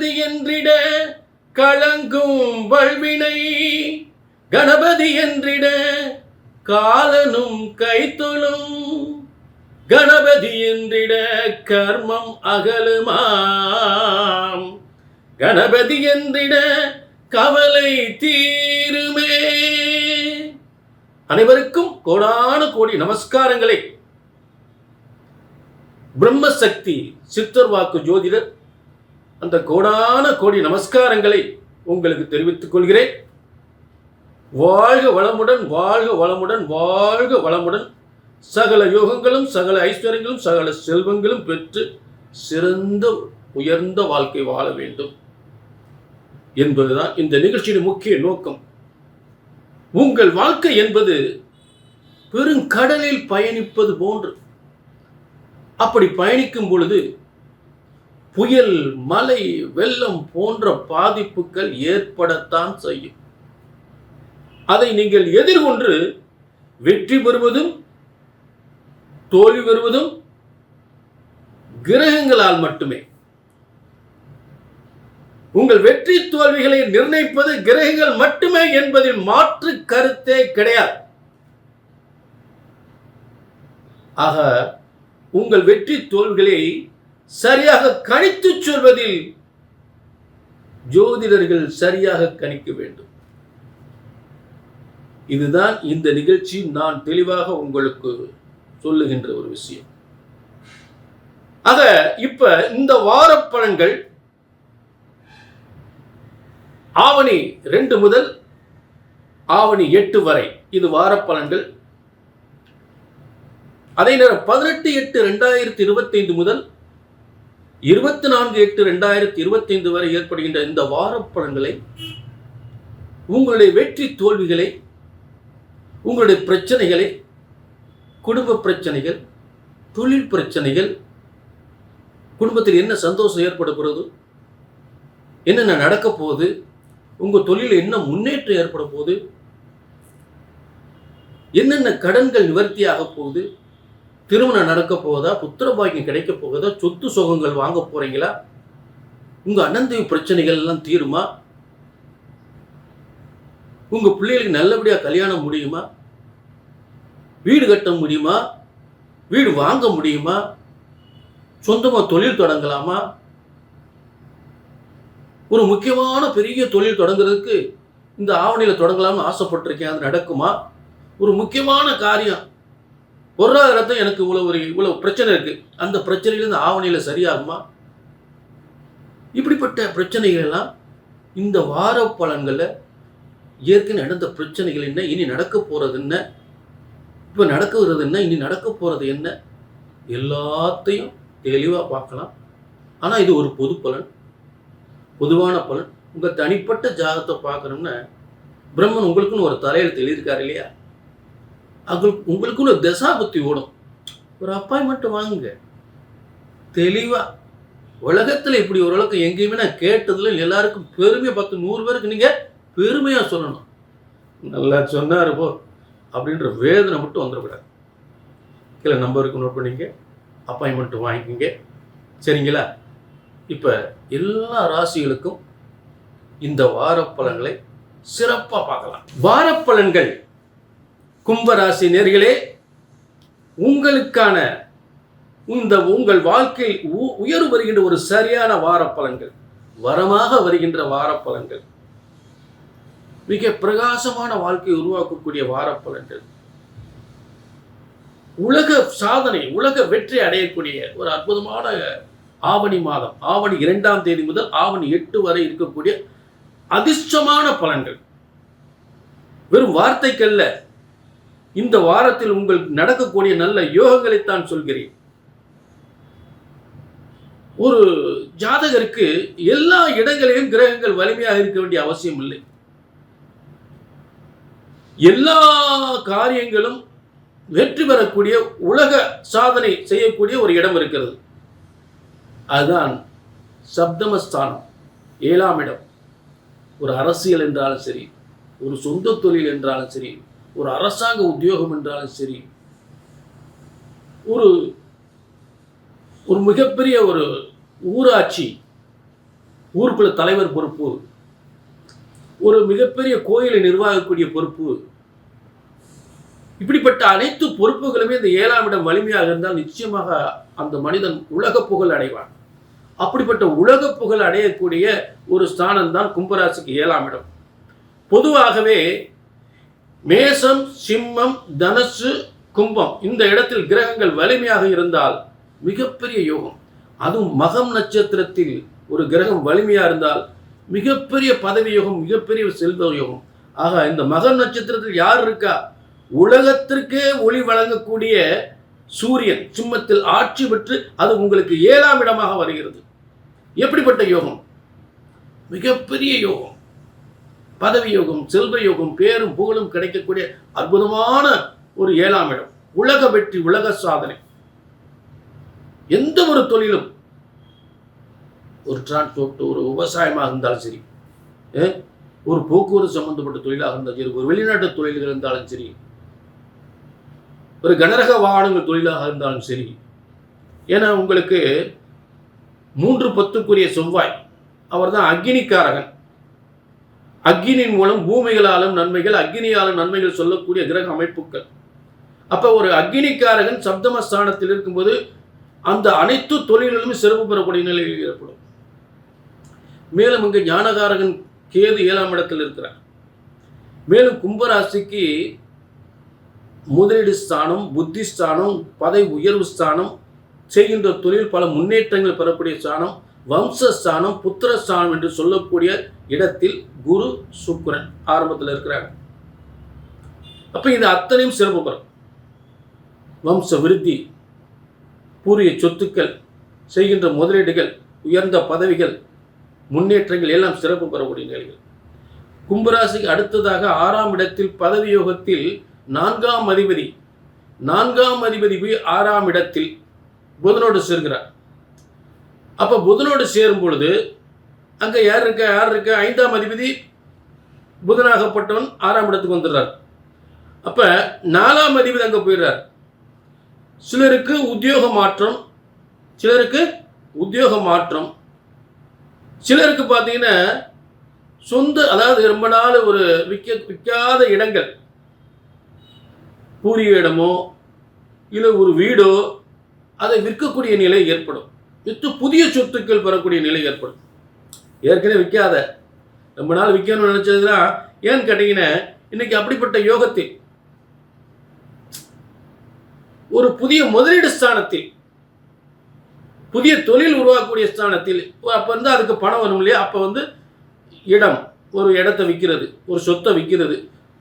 கணபதி என்றிட களங்கும் வல்வினை. கணபதி என்றிட காலனும் கைத்தொழும். கணபதி என்றிட கர்மம் அகலுமாம். கணபதி என்றிட கவலை தீருமே. அனைவருக்கும் கோடான கோடி நமஸ்காரங்களை. பிரம்மசக்தி சித்தர் வாக்கு ஜோதிடர் அந்த கோடான கோடி நமஸ்காரங்களை உங்களுக்கு தெரிவித்துக் கொள்கிறேன். வாழ்க வளமுடன் வாழ்க வளமுடன் வாழ்க வளமுடன். சகல யோகங்களும் சகல ஐஸ்வர்யங்களும் சகல செல்வங்களும் பெற்று சிறந்த உயர்ந்த வாழ்க்கை வாழ வேண்டும். என்பதுதான் இந்த நிகழ்ச்சியின் முக்கிய நோக்கம். உங்கள் வாழ்க்கை என்பது பெருங்கடலில் பயணிப்பது போன்று. அப்படி பயணிக்கும் பொழுது புயல் மலை வெள்ளம் போன்ற பாதிப்புகள் ஏற்படத்தான் செய்யும். அதை நீங்கள் எதிர்கொண்டு வெற்றி பெறுவதும் தோல்வி பெறுவதும் கிரகங்களால் மட்டுமே. உங்கள் வெற்றி தோல்விகளை நிர்ணயிப்பது கிரகங்கள் மட்டுமே என்பதில் மாற்று கருத்தே கிடையாது. ஆக உங்கள் வெற்றி தோல்விகளை சரியாக கணித்துச் சொல்வதில் ஜோதிடர்கள் சரியாக கணிக்க வேண்டும். இதுதான் இந்த நிகழ்ச்சி. நான் தெளிவாக உங்களுக்கு சொல்லுகின்ற ஒரு விஷயம். ஆக இப்ப இந்த வார பலன்கள் ஆவணி ரெண்டு முதல் ஆவணி எட்டு வரை. இது வார பலன்கள் அதே நேரம் பதினெட்டு எட்டு ரெண்டாயிரத்தி இருபத்தைந்து முதல் இருபத்தி நான்கு எட்டு ரெண்டாயிரத்தி இருபத்தைந்து வரை ஏற்படுகின்ற இந்த வாரப்படங்களை உங்களுடைய வெற்றி தோல்விகளை உங்களுடைய பிரச்சனைகளை குடும்ப பிரச்சனைகள் தொழில் பிரச்சனைகள் குடும்பத்தில் என்ன சந்தோஷம் ஏற்பட போகிறது என்னென்ன நடக்க போகுது உங்கள் தொழிலில் என்ன முன்னேற்றம் ஏற்பட போகுது என்னென்ன கடன்கள் நிவர்த்தி ஆக போகுது திருமணம் நடக்க போகுதா? புத்திர பாக்கியம் கிடைக்க போகுதா? சொத்து சுகங்கள் வாங்க போகிறீங்களா உங்கள் அனந்தவி பிரச்சனைகள் எல்லாம் தீருமா? உங்கள் பிள்ளைகளுக்கு நல்லபடியாக கல்யாணம் முடியுமா? வீடு கட்ட முடியுமா? வீடு வாங்க முடியுமா? சொந்தமாக தொழில் தொடங்கலாமா? ஒரு முக்கியமான பெரிய தொழில் தொடங்குறதுக்கு இந்த ஆவணியில் தொடங்கலாம்னு ஆசைப்பட்டிருக்கேன். அது நடக்குமா? ஒரு முக்கியமான காரியம். பொருளாதாரத்தை எனக்கு இவ்வளவு ஒரு இவ்வளவு பிரச்சனை இருக்கு. அந்த பிரச்சனையில இந்த சரியாகுமா? இப்படிப்பட்ட பிரச்சனைகள் எல்லாம் இந்த வார பலன்களில் ஏற்கனவே நடந்த பிரச்சனைகள் என்ன இனி நடக்க போகிறது என்ன இப்போ நடக்கிறது என்ன இனி நடக்க போகிறது என்ன எல்லாத்தையும் தெளிவாக பார்க்கலாம். ஆனால் இது ஒரு பொது பலன் பொதுவான பலன். உங்கள் தனிப்பட்ட ஜாதகத்தை பார்க்கணும்னா பிரம்மன் உங்களுக்குன்னு ஒரு தலையெழுத்து எழுதியிருக்காரு இல்லையா? அவங்களுக்கு உங்களுக்குன்னு ஒரு தசாபுத்தி ஓடும். ஒரு அப்பாயின்மெண்ட் வாங்குங்க தெளிவாக உலகத்தில் இப்படி ஓரளவுக்கு எங்கேயுமே நான் கேட்டதில் எல்லாருக்கும் பெருமையை பத்து நூறு பேருக்கு நீங்கள் பெருமையாக சொல்லணும். நல்லா சொன்னார் போ. அப்படின்ற வேதனை மட்டும் வந்துடக்கூடாது. கீழே நம்பருக்கு நோட் பண்ணிங்க அப்பாயின்மெண்ட் வாங்கிக்கோங்க. சரிங்களா? இப்போ எல்லா ராசிகளுக்கும் இந்த வார பலன்களை சிறப்பாக பார்க்கலாம். வாரப்பலன்கள். கும்பராசி நேர்களே உங்களுக்கான இந்த உங்கள் வாழ்க்கையில் உ- உயர்வு வருகின்ற ஒரு சரியான வார பலன்கள் வரமாக வருகின்ற வார பலன்கள் மிக பிரகாசமான வாழ்க்கையை உருவாக்கக்கூடிய வார பலன்கள் உலக சாதனை உலக வெற்றி அடையக்கூடிய ஒரு அற்புதமான ஆவணி மாதம் ஆவணி இரண்டாம் தேதி முதல் ஆவணி எட்டு வரை இருக்கக்கூடிய அதிர்ஷ்டமான பலன்கள். வெறும் வார்த்தைக்கல்ல இந்த வாரத்தில் உங்களுக்கு நடக்கக்கூடிய நல்ல யோகங்களைத்தான் சொல்கிறேன். ஒரு ஜாதகருக்கு எல்லா இடங்களிலும் கிரகங்கள் வலிமையாக இருக்க வேண்டிய அவசியம் இல்லை. எல்லா காரியங்களும் வெற்றி பெறக்கூடிய உலக சாதனை செய்யக்கூடிய ஒரு இடம் இருக்கிறது. அதுதான் சப்தமஸ்தானம் ஏழாம் இடம். ஒரு அரசியல் என்றாலும் சரி ஒரு சொந்த தொழில் என்றாலும் சரி ஒரு அரசாங்க உத்தியோகம் என்றாலும் சரி ஒரு ஒரு மிகப்பெரிய ஒரு ஊராட்சி ஊருக்குள்ள தலைவர் பொறுப்பு ஒரு மிகப்பெரிய கோயிலை நிர்வாகக்கூடிய பொறுப்பு இப்படிப்பட்ட அனைத்து பொறுப்புகளுமே இந்த ஏழாம் இடம் வலிமையாக இருந்தால் நிச்சயமாக அந்த மனிதன் உலக புகழ் அடைவான். அப்படிப்பட்ட உலக புகழ் அடையக்கூடிய ஒரு ஸ்தானம் தான் கும்பராசிக்கு ஏழாம் இடம். பொதுவாகவே மேசம் சிம்மம் தனுசு கும்பம். இந்த இடத்தில் கிரகங்கள் வலிமையாக இருந்தால் மிகப்பெரிய யோகம். அதுவும் மகம் நட்சத்திரத்தில் ஒரு கிரகம் வலிமையாக இருந்தால் மிகப்பெரிய பதவி யோகம் மிகப்பெரிய செல்வ யோகம். ஆக இந்த மகம் நட்சத்திரத்தில் யார் இருக்கா? உலகத்திற்கே ஒளி வழங்கக்கூடிய சூரியன். சிம்மத்தில் ஆட்சி பெற்று அது உங்களுக்கு ஏழாம் இடமாக வருகிறது. எப்படிப்பட்ட யோகம்? மிகப்பெரிய யோகம். பதவி யோகம் செல்வ யோகம் பேரும் புகழும் கிடைக்கக்கூடிய அற்புதமான ஒரு ஏழாம் இடம். உலக வெற்றி உலக சாதனை. எந்த ஒரு தொழிலும் ஒரு டிரான்ஸ்போர்ட் ஒரு விவசாயமாக இருந்தாலும் சரி ஒரு போக்குவரத்து சம்பந்தப்பட்ட தொழிலாக இருந்தாலும் சரி ஒரு வெளிநாட்டு தொழில்கள் இருந்தாலும் சரி ஒரு கனரக வாகனங்கள் தொழிலாக இருந்தாலும் சரி ஏன்னா உங்களுக்கு மூன்று பத்துக்குரிய செவ்வாய் அவர்தான் அக்னிக்காரகன். அக்னியின் மூலம் பூமிகளாலும் நன்மைகள் அக்னியாலும் நன்மைகள் சொல்லக்கூடிய கிரக அமைப்புகள். அப்போ ஒரு அக்னிக்காரகன் சப்தமஸ்தானத்தில் இருக்கும்போது அந்த அனைத்து தொழில்களும் சிறப்பு பெறக்கூடிய நிலையில் ஏற்படும். மேலும் இங்கு ஞானகாரகன் கேது ஏழாம் இடத்தில் இருக்கிறார். மேலும் கும்பராசிக்கு முதலீடு ஸ்தானம் புத்தி ஸ்தானம் பதவி உயர்வு ஸ்தானம் செய்கின்ற தொழில் பல முன்னேற்றங்கள் பெறக்கூடிய ஸ்தானம் வம்சஸ்தானம் புத்திரஸ்தானம் என்று சொல்லக்கூடிய இடத்தில் குரு சுக்ரன் ஆரம்பத்தில் இருக்கிறாங்க அப்ப இது அத்தனையும் சிறப்பு பெறும். வம்ச விருத்தி பூரிய சொத்துக்கள் செய்கின்ற முதலீடுகள் உயர்ந்த பதவிகள் முன்னேற்றங்கள் எல்லாம் சிறப்பு பெறக்கூடிய நிலைகள் கும்பராசிக்கு அடுத்ததாக ஆறாம் இடத்தில் பதவி யோகத்தில் நான்காம் அதிபதி நான்காம் அதிபதி போய் ஆறாம் இடத்தில் புதனோடு சேர்கிறார் அப்போ புதனோடு சேரும் பொழுது அங்கே யார் இருக்க? யார் இருக்க? ஐந்தாம் அதிபதி புதனாகப்பட்டவன் ஆறாம் இடத்துக்கு வந்துடுறார். அப்போ நாலாம் அதிபதி அங்கே போயிடுறார். சிலருக்கு உத்தியோக மாற்றம் சிலருக்கு உத்தியோக மாற்றம். சிலருக்கு பார்த்தீங்கன்னா சொந்த அதாவது ரொம்ப நாள் ஒரு விற்க விற்காத இடங்கள். பூரிய இடமோ இல்லை ஒரு வீடோ அதை விற்கக்கூடிய நிலை ஏற்படும். விற்று புதிய சொத்துக்கள் பெறக்கூடிய நிலை ஏற்படும். ஏற்கனவே விற்காத ரொம்ப நாள் விற்கணும்னு நினைச்சதுன்னா ஏன்னு கேட்டீங்கன்னா இன்னைக்கு அப்படிப்பட்ட யோகத்தில் ஒரு புதிய முதலீடு ஸ்தானத்தில் புதிய தொழில் உருவாக்கக்கூடிய ஸ்தானத்தில் அப்போ வந்து அதுக்கு பணம் வரும் இல்லையா? அப்போ வந்து இடம் ஒரு இடத்தை விற்கிறது ஒரு சொத்தை விற்கிறது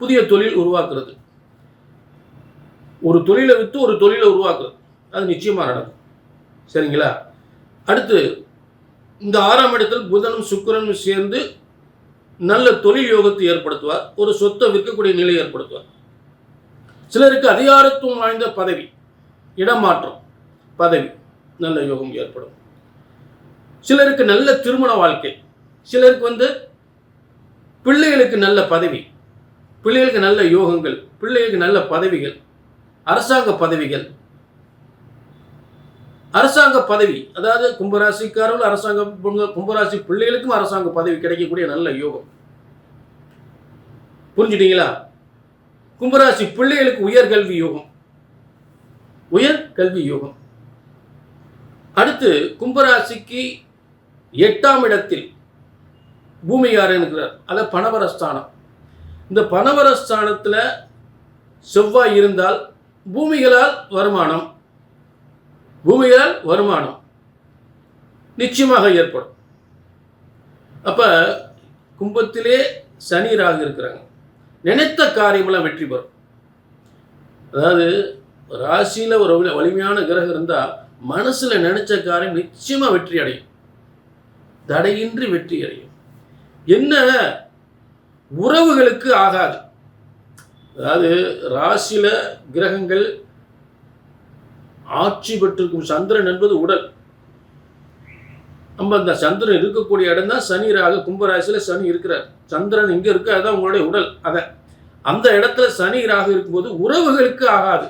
புதிய தொழில் உருவாக்குறது. ஒரு தொழிலை விற்று ஒரு தொழிலை உருவாக்குறது. அது நிச்சயமாக நடக்கும். சரிங்களா? அடுத்து இந்த ஆறாம் இடத்தில் புதனும் சுக்கிரனும் சேர்ந்து நல்ல தொழில் யோகத்தை ஏற்படுத்துவார். ஒரு சொத்தை விற்கக்கூடிய நிலை ஏற்படுத்துவார். சிலருக்கு அதிகாரத்துவம் வாய்ந்த பதவி இடமாற்றம் பதவி நல்ல யோகம் ஏற்படும். சிலருக்கு நல்ல திருமண வாழ்க்கை சிலருக்கு வந்து பிள்ளைகளுக்கு நல்ல பதவி பிள்ளைகளுக்கு நல்ல யோகங்கள் பிள்ளைகளுக்கு நல்ல பதவிகள் அரசாங்க பதவிகள் அரசாங்க பதவி அதாவது கும்பராசிக்காரர்கள் அரசாங்க கும்பராசி பிள்ளைகளுக்கும் அரசாங்க பதவி கிடைக்கக்கூடிய நல்ல யோகம். புரிஞ்சுட்டீங்களா? கும்பராசி பிள்ளைகளுக்கு உயர்கல்வி யோகம். உயர் கல்வி யோகம். அடுத்து கும்பராசிக்கு எட்டாம் இடத்தில் பூமியார் இருக்கிறார் அதை பணவரஸ்தானம். இந்த பணவரஸ்தானத்தில் செவ்வாய் இருந்தால் பூமிகளால் வருமானம் பூமியால் வருமானம் நிச்சயமாக ஏற்படும். அப்போ கும்பத்திலே சனி ராகு இருக்கிறாங்க. நினைத்த காரியமெல்லாம் வெற்றி பெறும். அதாவது ராசியில் ஒரு வலிமையான கிரகம் இருந்தால் மனசில் நினைச்ச காரியம் நிச்சயமாக வெற்றி அடையும். தடையின்றி வெற்றி அடையும். என்ன? உறவுகளுக்கு ஆகாது. அதாவது ராசியில் கிரகங்கள் ஆட்சி பெற்றிருக்கும் சந்திரன் என்பது உடல். நம்ம அந்த சந்திரன் இருக்கக்கூடிய இடம் தான் சனி ராக கும்பராசியில் சனி இருக்கிறார். சந்திரன் இங்கே இருக்கு அதுதான் உங்களுடைய உடல் அதை. அந்த இடத்துல சனி ராக இருக்கும்போது உறவுகளுக்கு ஆகாது.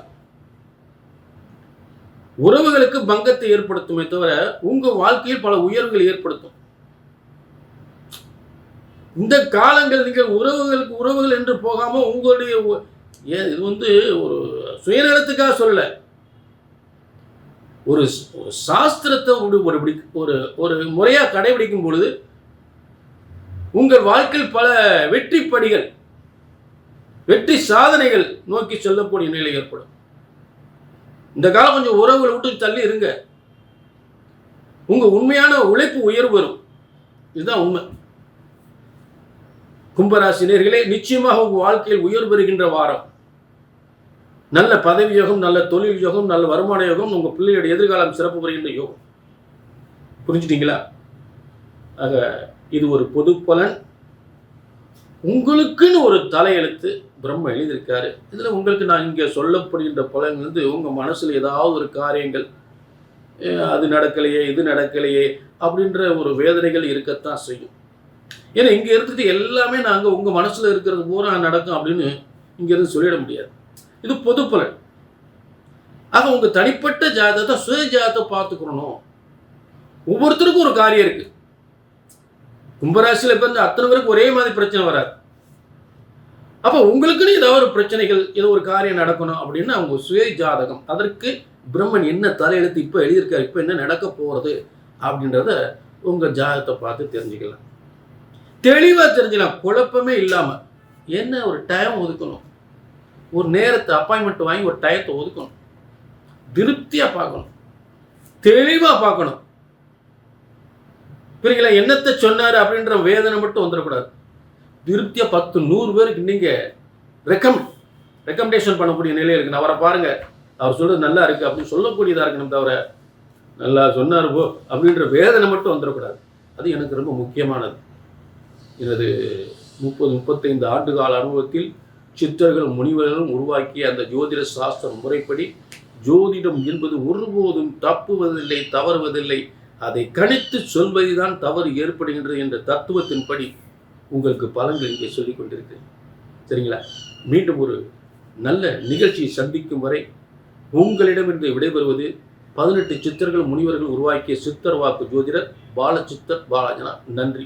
உறவுகளுக்கு பங்கத்தை ஏற்படுத்துமே தவிர உங்க வாழ்க்கையில் பல உயர்வுகள் ஏற்படுத்தும். இந்த காலங்கள் நீங்கள் உறவுகளுக்கு உறவுகள் என்று போகாம உங்களுடைய ஏன் இது வந்து ஒரு சுயநலத்துக்காக சொல்லலை. ஒரு ஒரு சாஸ்திரத்தை ஒரு ஒரு இப்படி- ஒரு ஒரு முறையா கடைபிடிக்கும் பொழுது உங்கள் வாழ்க்கையில் பல வெற்றி படிகள் வெற்றி சாதனைகள் நோக்கி செல்லக்கூடிய நிலை ஏற்படும். இந்த காலம் கொஞ்சம் உறவுகளை விட்டு தள்ளி இருங்க. உங்க உண்மையான உழைப்பு உயர்வு வரும். இதுதான் உண்மை. கும்பராசினியர்களே நிச்சயமாக உங்கள் வாழ்க்கையில் உயர்வு பெறுகின்ற வாரம். நல்ல பதவி யோகம் நல்ல தொழில் யோகம் நல்ல வருமான யோகம் உங்கள் பிள்ளையோட எதிர்காலம் சிறப்பு பெறுகின்ற யோகம். புரிஞ்சுட்டீங்களா? ஆக இது ஒரு பொது பலன் உங்களுக்குன்னு ஒரு தலையெழுத்து பிரம்ம எழுதியிருக்காரு. இதில் உங்களுக்கு நான் இங்கே சொல்லப்படுகின்ற பலன் வந்து உங்கள் மனசில் ஏதாவது ஒரு காரியங்கள் அது நடக்கலையே இது நடக்கலையே அப்படின்ற ஒரு வேதனைகள் இருக்கத்தான் செய்யும். ஏன்னா இங்கே இருக்கிறது எல்லாமே நாங்கள் உங்கள் மனசில் இருக்கிறது பூரா நடக்கும் அப்படின்னு இங்கேருந்து சொல்லிட முடியாது. இது பொது பலன் ஆக உங்கள் தனிப்பட்ட ஜாதகத்தை சுய ஜாதகத்தை பார்த்துக்கணும். ஒவ்வொருத்தருக்கும் ஒரு காரியம் இருக்கு. கும்பராசியில் பிறந்த அத்தனை பேருக்கு ஒரே மாதிரி பிரச்சனை வராது. அப்போ உங்களுக்குன்னு ஏதாவது ஒரு பிரச்சனைகள் ஏதோ ஒரு காரியம் நடக்கணும் அப்படின்னு அவங்க சுய ஜாதகம் அதற்கு பிரம்மன் என்ன தலையெழுத்து இப்போ எழுதியிருக்காரு இப்போ என்ன நடக்க போகிறது அப்படின்றத உங்கள் ஜாதகத்தை பார்த்து தெரிஞ்சுக்கலாம். தெளிவாக தெரிஞ்சுக்கலாம். குழப்பமே இல்லாமல் என்ன ஒரு டைம் ஒதுக்கணும்? ஒரு நேரத்தை அப்பாயின்மெண்ட் வாங்கி ஒரு டயத்தை ஒதுக்கணும். திருப்தியாக பார்க்கணும். தெளிவாக பார்க்கணும். புரியுங்களா என்னத்தை சொன்னார் அப்படின்ற வேதனை மட்டும் வந்துடக்கூடாது. திருப்தியாக பத்து நூறு பேருக்கு நீங்கள் ரெக்கம் ரெக்கமெண்டேஷன் பண்ணக்கூடிய நிலை இருக்குது அவரை பாருங்கள் அவர் சொல்கிறது நல்லா இருக்குது அப்படின்னு சொல்லக்கூடியதாக இருக்கணும் தவிர நல்லா சொன்னார் போ அப்படின்ற வேதனை மட்டும் வந்துடக்கூடாது. அது எனக்கு ரொம்ப முக்கியமானது. எனது முப்பது முப்பத்தைந்து ஆண்டு கால அனுபவத்தில் சித்தர்கள் முனிவர்களும் உருவாக்கிய அந்த ஜோதிட சாஸ்திர முறைப்படி ஜோதிடம் என்பது ஒருபோதும் தப்புவதில்லை தவறுவதில்லை. அதை கணித்து சொல்வதுதான் தவறு ஏற்படுகின்றது என்ற தத்துவத்தின்படி உங்களுக்கு பலன்கள் இங்கே சொல்லிக் கொண்டிருக்கிறேன். சரிங்களா? மீண்டும் ஒரு நல்ல நிகழ்ச்சியை சந்திக்கும் வரை உங்களிடமிருந்து விடைபெறுவது பதினெட்டு சித்தர்கள் முனிவர்கள் உருவாக்கிய சித்தர் வாக்கு ஜோதிடர் பாலச்சித்தர் பாலாஜனா நன்றி.